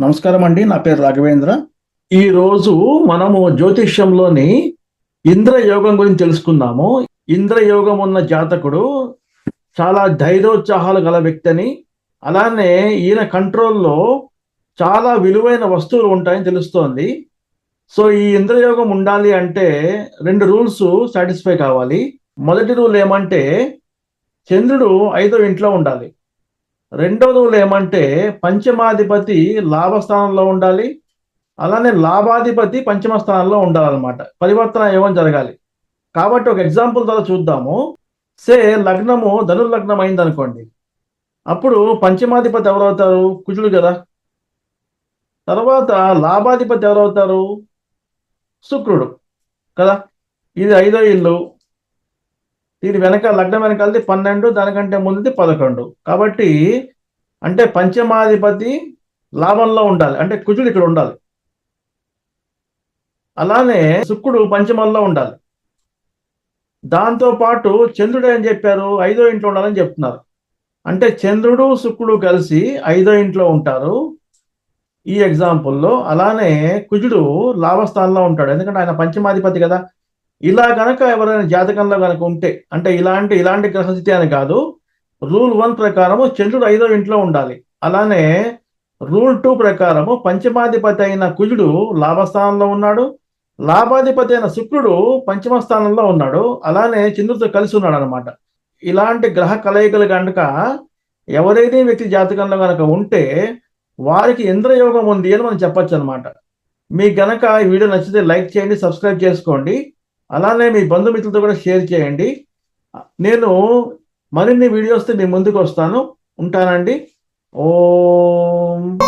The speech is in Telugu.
నమస్కారం అండి నా పేరు రాఘవేంద్ర. ఈ రోజు మనము జ్యోతిష్యంలోని ఇంద్రయోగం గురించి తెలుసుకుందాము. ఇంద్రయోగం ఉన్న జాతకుడు చాలా ధైర్యోత్సాహాలు గల వ్యక్తి అని అలానే ఈయన కంట్రోల్లో చాలా విలువైన వస్తువులు ఉంటాయని తెలుస్తోంది. సో ఈ ఇంద్రయోగం ఉండాలి అంటే రెండు రూల్స్ సాటిస్ఫై కావాలి. మొదటి రూల్ ఏమంటే చంద్రుడు ఐదో ఇంట్లో ఉండాలి. రెండవ రూల్ ఏమంటే పంచమాధిపతి లాభస్థానంలో ఉండాలి అలానే లాభాధిపతి పంచమ స్థానంలో ఉండాలన్నమాట. పరివర్తన ఏమని జరగాలి? కాబట్టి ఒక ఎగ్జాంపుల్ ద్వారా చూద్దాము. సే లగ్నము ధనుర్లగ్నం అయింది అనుకోండి అప్పుడు పంచమాధిపతి ఎవరవుతారు? కుజుడు కదా. తర్వాత లాభాధిపతి ఎవరవుతారు? శుక్రుడు కదా. ఇది ఐదో ఇల్లు. దీని వెనక లగ్నం వెనకాలది పన్నెండు దానికంటే ముందుది పదకొండు. కాబట్టి అంటే పంచమాధిపతి లాభంలో ఉండాలి. అంటే కుజుడు ఇక్కడ ఉండాలి. అలానే శుక్రుడు పంచమంలో ఉండాలి. దాంతో పాటు చంద్రుడు ఏం చెప్పారు? ఐదో ఇంట్లో ఉండాలని చెప్తున్నారు. అంటే చంద్రుడు శుక్రుడు కలిసి ఐదో ఇంట్లో ఉంటారు. ఈ ఎగ్జాంపుల్లో అలానే కుజుడు లాభస్థానంలో ఉంటాడు. ఎందుకంటే ఆయన పంచమాధిపతి కదా. ఇలా కనుక ఎవరైనా జాతకంలో కనుక ఉంటే అంటే ఇలాంటి ఇలాంటి గ్రహస్థితి అని కాదు రూల్ వన్ ప్రకారము చంద్రుడు ఐదో ఇంట్లో ఉండాలి. అలానే రూల్ టూ ప్రకారము పంచమాధిపతి అయిన కుజుడు లాభస్థానంలో ఉన్నాడు. లాభాధిపతి అయిన శుక్రుడు పంచమ స్థానంలో ఉన్నాడు. అలానే చంద్రుడితో కలిసి ఉన్నాడు అనమాట ఇలాంటి గ్రహ కలయికలు కనుక ఎవరైతే వ్యక్తి జాతకంలో కనుక ఉంటే వారికి ఇంద్రయోగం ఉంది అని మనం చెప్పొచ్చు అనమాట మీకు గనక ఈ వీడియో నచ్చితే లైక్ చేయండి సబ్స్క్రైబ్ చేసుకోండి. అలానే మీ బంధుమిత్రులతో కూడా షేర్ చేయండి. నేను మరిన్ని వీడియోస్తో మీ ముందుకు వస్తాను. ఉంటానండి. ఓం.